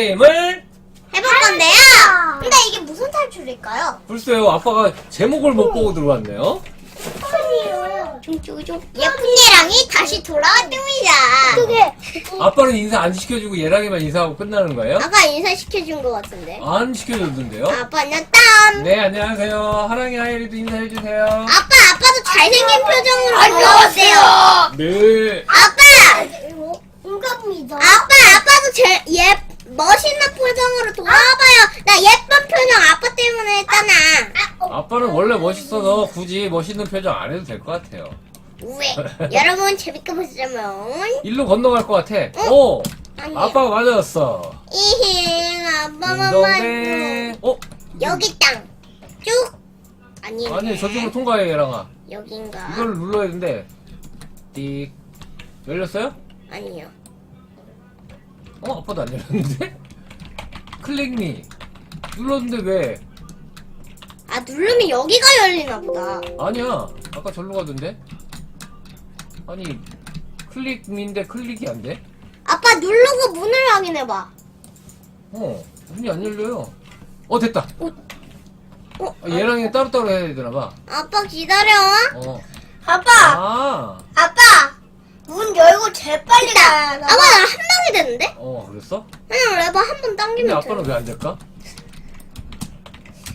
게임을 해볼 건데요. 근데 이게 무슨 탈출일까요? 글쎄요 아빠가 제목을 못 보고 들어왔네요. 예쁜 예랑이 다시 돌아왔습니다. 그게 아빠는 인사 안 시켜주고 얘랑이만 인사하고 끝나는 거예요? 아까 인사 시켜준 것 같은데. 안 시켜줬는데요? 아빠 안녕 땀. 네 안녕하세요 하랑이 하이리도 인사해주세요 아빠 아빠도 잘생긴 표정으로 안녕하세요. 네 아빠 응갑니다. 아빠 아빠도 제 예 멋있는 표정으로 돌아와봐요. 나 예쁜 표정 아빠 때문에 했잖아. 아빠는 원래 멋있어서 굳이 멋있는 표정 안 해도 될 것 같아요 왜? 여러분 재밌게 보시자면 일로 건너갈 것 같아 오! 아니요. 아빠가 맞았어 이행 아빠만 봐도 어? 여기 땅 쭉. 아니 아니 저쪽으로 통과해 얘랑아 여긴가? 이걸 눌러야 되는데 띡 열렸어요? 아니요. 어? 아빠도 안 열렸는데? 클릭미 눌렀는데 왜? 아 누르면 여기가 열리나 보다. 아니야 아까 절로 가던데? 아니 클릭미인데 클릭이 안 돼? 아빠 누르고 문을 확인해봐. 어 문이 안 열려요 어 됐다 어? 어? 아, 얘랑 따로따로 해야 되나봐 아빠 기다려. 어. 아빠, 아, 아빠, 문 열고 제일 빨리 가야 아빠 나한 방이 됐는데? 어, 그랬어? 그냥 레버 한 번 근데 당기면 아빠는 돼. 왜안 될까?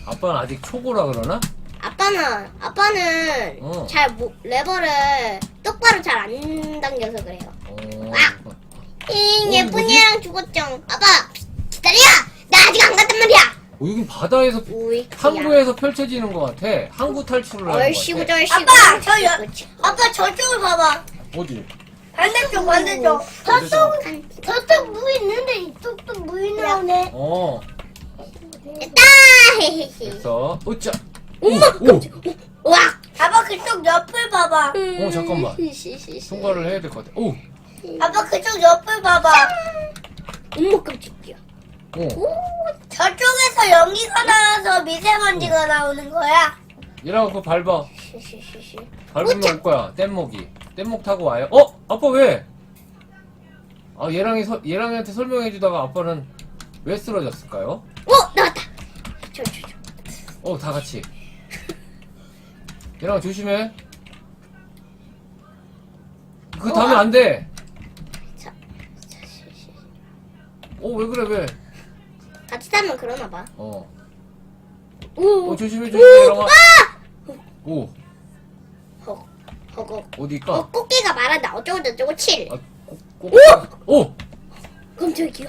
아빠는 아직 초보라 그러나? 아빠는 아빠는 어. 잘 못, 레버를 똑바로 잘 안 당겨서 그래요. 어. 아! 잉 어, 예쁜 뭐지? 얘랑 죽었죠. 아빠 기다려. 나 아직 안 갔단 말이야. 어, 여긴 바다에서 우이. 항구에서 펼쳐지는 것 같아. 항구 탈출을 하는 얼씨구 것 같아. 절씨구. 아빠, 저 여-. 아빠 저쪽을 봐봐. 어디? 반대쪽, 반대쪽. 반대쪽. 저쪽, 한- 저쪽 물 있는데 이쪽도 물 나오네. 어, 됐다. 됐어. 으짜. 엄마 오, 오. 와. 아빠 그쪽 옆을 봐봐. 어, 잠깐만. 통과를 해야 될 것 같아. 오, 아빠 그쪽 옆을 봐봐. 엄마 깜짝이야. 저쪽에서 연기가 나와서 미세먼지가 나오는 거야. 얘랑 그거 밟아. 밟으면 올 거야. 뗏목이. 뗏목 타고 와요. 어? 아빠 왜? 아, 얘랑이 서, 얘랑이한테 설명해주다가 아빠는 왜 쓰러졌을까요? 어 나왔다. 저 저 저. 어, 다 같이. 얘랑 조심해. 그거 타면 안 돼. 자. 자, 히히. 어, 왜 그래, 왜? 같이 타면 그러나 봐. 어. 오. 어, 조심해, 조심해, 얘랑아. 오, 허. 허거. 어디일까? 어 꽃게가 말한다. 어쩌고 저쩌고 칠. 아, 꼭, 꼭. 오! 깜짝이야.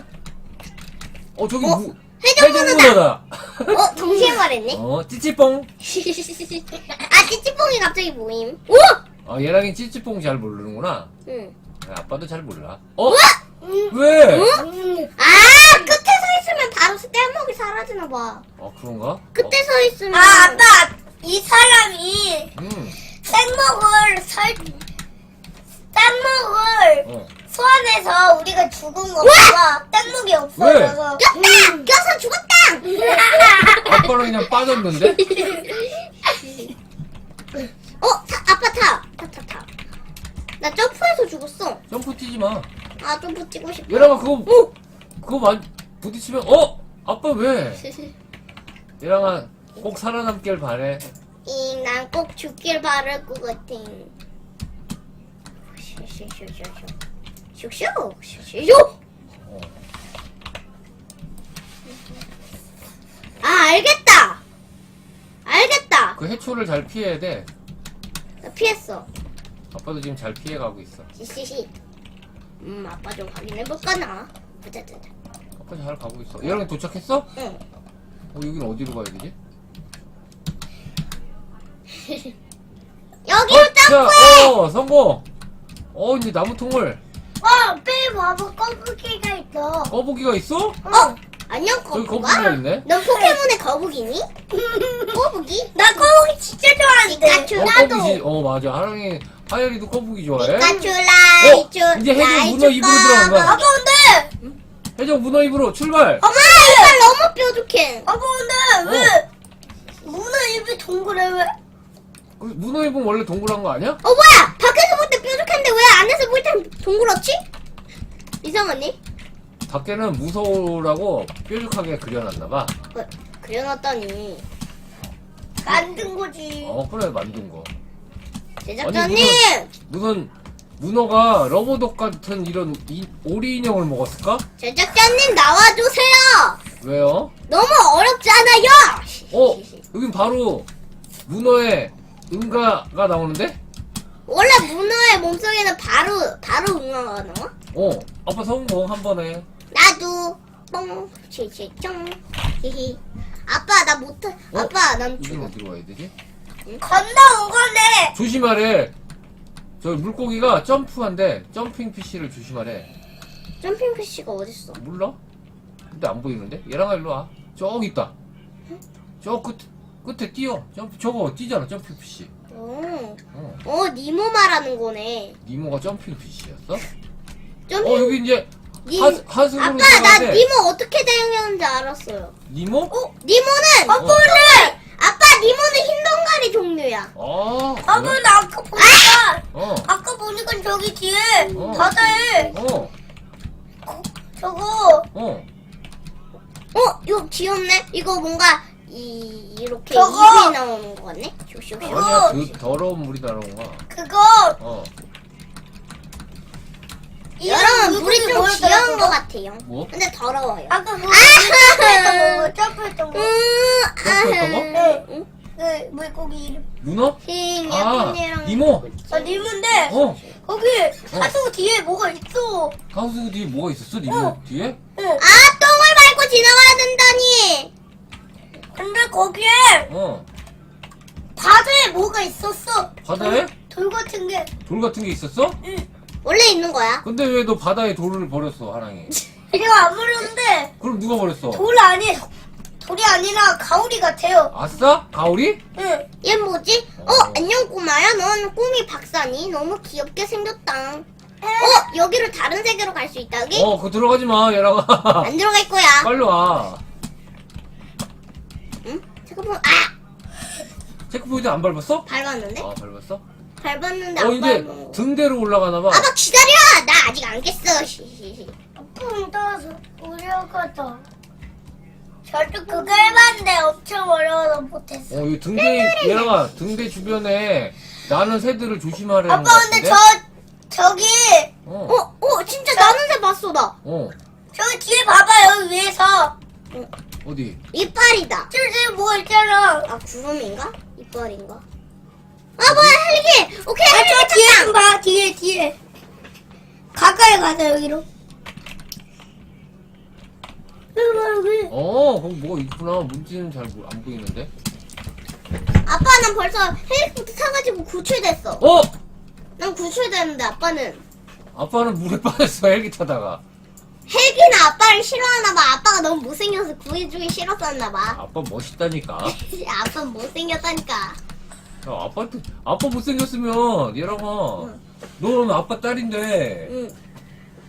어, 저기 어? 무, 해적문어다. 해적문어다. 어 동시에 말했네. 어, 찌찌뽕. 아 찌찌뽕이 갑자기 모임. 오. 아, 얘랑이 찌찌뽕 잘 모르는구나. 응. 아, 아빠도 잘 몰라. 어? 왜? 음, 아 끝에 서 있으면 바로 뗏목이 사라지나 봐. 아, 그런가? 끝에 서 있으면. 아, 아빠, 이 사람이 어, 음, 땡먹을 설, 땡먹을 어. 소환해서 우리가 죽은 거 봐. 땡먹이 없어져서. 꼈다. 껴서 죽었다. 아빠는 그냥 빠졌는데? 어 타, 아빠 타. 타 타 타. 나 점프해서 죽었어. 점프 뛰지 마. 아 점프 뛰고 싶어. 얘랑아, 그거, 그거 만, 부딪히면, 어? 아빠 왜? 얘랑아, 꼭 살아남길 바래. 이난꼭 죽길 바랄 것 같아. 슉슉슉슉. 슉 슉. 슉슉. 어. 아 알겠다. 알겠다. 그 해초를 잘 피해야 돼. 나 피했어. 아빠도 지금 잘 피해가고 있어. 히히히. 음 아빠 좀 확인해 볼까나. 보자자자. 아빠 잘 가고 있어. 얘랑 도착했어? 응. 어, 여기는 어디로 가야 되지? 여기로 자, 점프해. 어, 성공! 어, 이제 나무 통을 와, 빼 봐봐. 거북이가 있어. 꺼보기가 있어? 어 안녕 저기 거북아. 거북이가 있네? 넌 포켓몬의 거북이니? 거북이? 나 거북이 진짜 좋아하는데. 피카츄. 어, 나도. 꺼보기, 어, 맞아. 하랑이, 하열이도 꺼보기 좋아해? 피카츄 라이츄 어, 이제 해적 라이츄 문어 입으로 들어간 거야. 아빠 근데, 해적 문어 입으로 출발! 엄마 이빨 너무 뾰족해. 아빠 근데 왜 문어 입이 동그래 왜? 그 문어 입은 원래 동그란 거 아니야? 어 뭐야? 밖에서 볼 때 뾰족한데 왜 안에서 볼 땐 동그랗지? 이상하니? 밖에는 무서우라고 뾰족하게 그려놨나봐. 어, 그려놨다니. 만든 거지. 어, 그래, 만든 거. 제작자님! 무슨, 문어가 러버독 같은 이런 이- 오리 인형을 먹었을까? 제작자님 나와주세요! 왜요? 너무 어렵잖아요! 어, 여긴 바로 문어의 응가가 나오는데? 원래 문어의 몸속에는 바로, 바로 응아가 나와? 어, 아빠 성공 한 번에. 나도, 뻥, 칠칠청, 히히. 아빠, 나 못해. 어? 아빠, 난 이건 죽어. 어디로 가야 되지? 건너온 거네. 조심하래. 저 물고기가 점프한데 점핑 PC를 조심하래. 점핑 피쉬가 어딨어? 몰라? 근데 안 보이는데? 얘랑아 일로 와. 저기 있다. 저 끝, 끝에 뛰어. 점프, 저거 뛰잖아, 점핑 PC. 어, 어. 어, 니모 말하는 거네. 니모가 점핑 PC였어? 점핑, 어, 여기 이제 니, 하, 하수구로 아빠, 나 들어가는데. 니모 어떻게 되는지 알았어요. 니모? 어? 니모는, 어. 아빠는, 아빠, 니모는 흰 동가리 종류야. 아, 그래? 나 아까 보니까 어, 아까 보니까 저기 뒤에 어. 바다에 어, 저거 어. 어, 이거 귀엽네? 이거 뭔가, 이, 이렇게 저거! 입이 나오는 거 같네? 슉슉슉. 아니야, 그 더러운 물이 나오는 거야. 그거 어, 여러분, 물이 좀 귀여운? 것 같아요. 뭐? 근데 더러워요. 아까 그거 점프했던 거 점프했던 음, 거. 점프했던 거? 네. 응? 그 물고기 이름. 흰 아, 얘랑. 니모? 아 님인데 어, 거기 하수 뒤에 뭐가 있어. 하수 뒤에 뭐가 있었어? 니모 어. 뒤에? 응. 아, 똥을 밟고 지나가야 된다니! 근데 거기에 어, 바다에 뭐가 있었어. 바다에? 돌 같은 게. 돌 같은 게 있었어? 응. 원래 있는 거야. 근데 왜 너 바다에 돌을 버렸어, 하랑이? 내가 안 버렸는데 그럼 누가 버렸어? 돌 아니 돌이 아니라 가오리 같아요. 아싸? 가오리? 응. 얘 뭐지? 어, 어. 안녕 꼬마야. 넌 꿈이 박사니? 너무 귀엽게 생겼다. 어, 여기로 다른 세계로 갈 수 있다기? 어, 그거 들어가지 마, 얘랑아. 안 들어갈 거야. 빨리 와. 응? 잠깐만. 아! 체크포인트 안 밟았어? 밟았는데? 아, 밟았어? 밟았는데 어, 안 이제 밟은 거. 등대로 올라가나 봐. 아빠 기다려! 나 아직 안 깼어. 히히히. 뿡 떠서 올려가다. 저도 그거 해봤는데 엄청 어려워서 못했어. 어, 이 등대, 얘랑아, 등대 주변에 나는 새들을 조심하라는 거 아빠 근데 같은데? 저 저기 어, 어, 어, 진짜 나는 새 봤어, 나. 어, 저기 뒤에 봐봐 여기 위에서 어디? 이빨이다. 저기 뭐가 있잖아. 아, 구름인가? 이빨인가? 아, 뭐야, 헬기! 오케이, 아, 헬기 저 뒤에! 좀 봐, 뒤에, 뒤에. 가까이 가자, 여기로. 여기 봐, 여기. 어, 거기 뭐가 있구나. 뭔지는 잘 안 보이는데. 아빠는 벌써 헬리콥터 타가지고 구출됐어. 어! 난 구출됐는데 아빠는 아빠는 물에 빠졌어, 헬기 타다가. 헬기는 아빠를 싫어하나 봐. 아빠가 너무 못생겨서 구해주기 싫었었나 봐. 아빠 멋있다니까. 아빠 못생겼다니까. 야, 아빠한테, 아빠 못생겼으면, 얘랑아. 너는 아빠 딸인데, 응.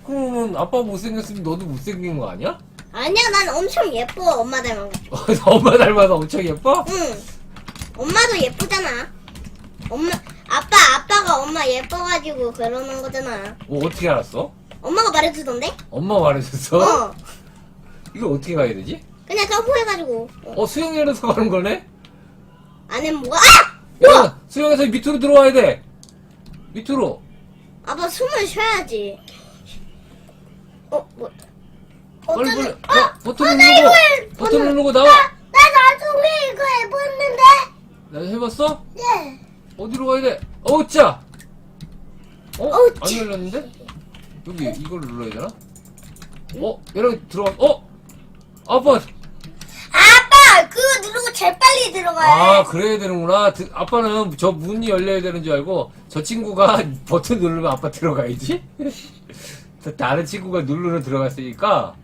그러면 아빠 못생겼으면 너도 못생긴 거 아니야? 아니야, 난 엄청 예뻐. 엄마 닮은 거. 엄마 닮아서 엄청 예뻐? 응. 엄마도 예쁘잖아. 엄마, 아빠, 아빠가 엄마 예뻐가지고 그러는 거잖아. 어, 어떻게 알았어? 엄마가 말해주던데? 엄마 말해줬어? 어. 이거 어떻게 가야 되지? 그냥 점프해가지고. 어. 어, 수영장에서 가는 거네? 안에 뭐가, 아! 야, 수영에서 밑으로 들어와야 돼. 밑으로. 아빠 숨을 쉬어야지. 어, 뭐. 빨리? 빨리. 야, 버튼 어, 나 누르고. 이걸- 버튼 버튼- 누르고 나와. 나 나중에 이거 해봤는데. 나 해봤어? 네. 어디로 가야 돼? 어, 짜. 어? 어우, 안 짜. 열렸는데? 여기 이걸 눌러야 되나? 어? 얘랑 들어가. 어? 아빠. 아빠, 그거 누르고 제일 빨리 들어가야 아, 해. 그래야 되는구나. 드- 아빠는 저 문이 열려야 되는 줄 알고 저 친구가 버튼 누르면 아빠 들어가야지. 다른 친구가 누르면 들어갔으니까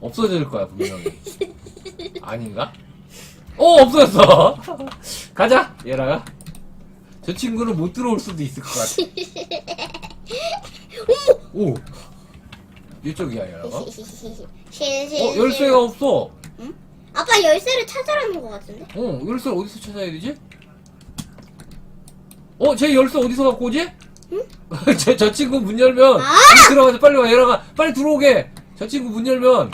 없어질 거야, 분명히. 아닌가? 어, 없어졌어. 가자, 얘랑아. 저 친구는 못 들어올 수도 있을 것 같아. 오! 이쪽이야. 실실. 어, 열쇠가 없어. 아빠 열쇠를 찾으라는 것 같은데? 어, 열쇠 어디서 찾아야 되지? 어, 쟤 열쇠 어디서 갖고 오지? 저, 저 친구 문 열면 아! 문 들어가자 빨리 와 얘랑아 빨리 들어오게 저 친구 문 열면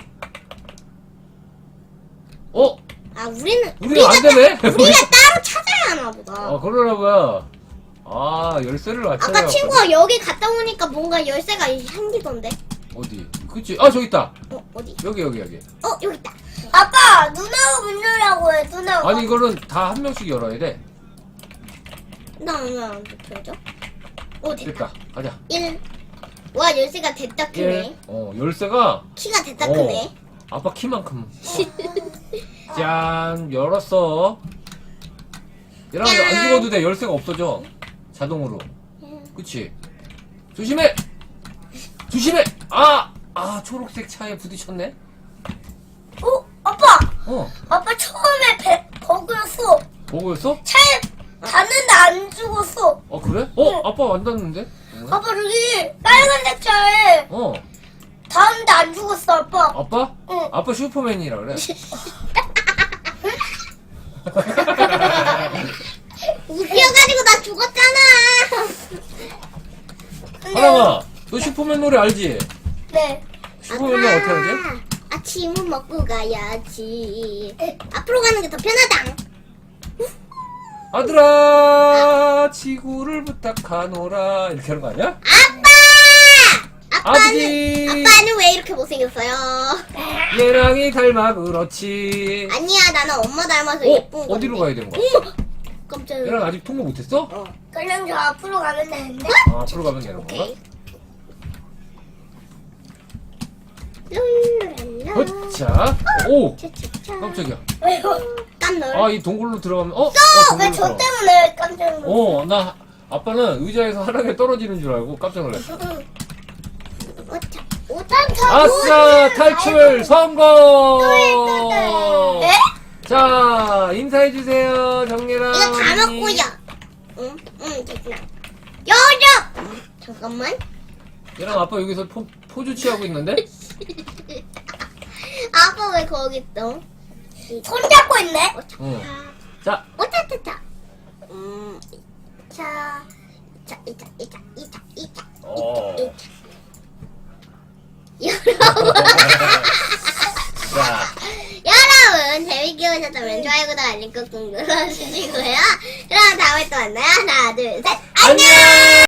어? 아 우리는 우리가 안 되네? 따, 우리가 따로 찾아야 하나 보다. 어 그러나 봐요 아 열쇠를 맞춰야 아까 친구가 여기 갔다 오니까 뭔가 열쇠가 생기던데. 어디? 그치 아 저기 있다 어 어디? 여기 여기 여기 어 여기 있다. 아빠 누나가 문 열라고 해 누나가 아니 이거는 다 한 명씩 열어야 돼 나왜안 붙여져? 어 됐다. 됐다 가자 1. 와 열쇠가 됐다 크네. 1. 어 열쇠가 키가 됐다 어. 크네. 아빠 키만큼 짠 열었어 얘랑 짠. 안 죽어도 돼 열쇠가 없어져 자동으로. 그치? 조심해! 조심해! 아! 아 초록색 차에 부딪혔네? 어? 아빠! 어. 아빠 처음에 배 버그였어. 보고였어? 차에 닿는데 안 죽었어. 어 그래? 어? 아빠 안 닿는데? 아빠 저기 빨간색 차에 어. 닿는데 안 죽었어 아빠. 아빠? 응. 아빠 슈퍼맨이라 그래 웃겨가지고 나 죽었잖아. 하랑아 너 슈퍼맨 노래 알지? 네 슈퍼맨은 어떻게 하지? 아침은 먹고 가야지. 앞으로 가는 게 더 편하다. 아들아 지구를 부탁하노라 이렇게 하는 거 아니야? 아빠! 아빠는, 아버지 아빠는 왜 이렇게 못생겼어요? 얘랑이 닮아 그렇지 아니야, 나는 엄마 닮아서 어? 예쁜 거. 어디로 가야 되는 거야? 어머! 깜짝이야. 얘랑 아직 통보 못했어? 어, 그냥 저 앞으로 가면 되는데 아, 앞으로 가면 되는 건가? 오케이. 허차 오 차차차. 깜짝이야 왜요? 깜놀. 아 이 동굴로 들어가면 어? 어왜 동굴로 저 들어가. 때문에 깜짝 놀랐어 어 나 아빠는 의자에서 하락에 떨어지는 줄 알고 깜짝 놀랐어 오차. 오단 저 아싸 탈출 성공 네? 자 인사해주세요 정예랑 이거 다 어머니. 먹고요. 응, 응, 됐구나. 여자! 잠깐만. 얘랑 아빠 여기서 포, 포즈 취하고 있는데? 아빠 왜 거기 있어? 손 잡고 있네 오차. 어. 자. 음, 자, 자, 이자, 이자, 이자, 이자. 어. 여러분, 자. 재밌게 보셨다면 좋아요, 구독, 알림 꾹꾹 눌러주시고요. 그럼 다음에 또 만나요. 하나, 둘, 셋. 안녕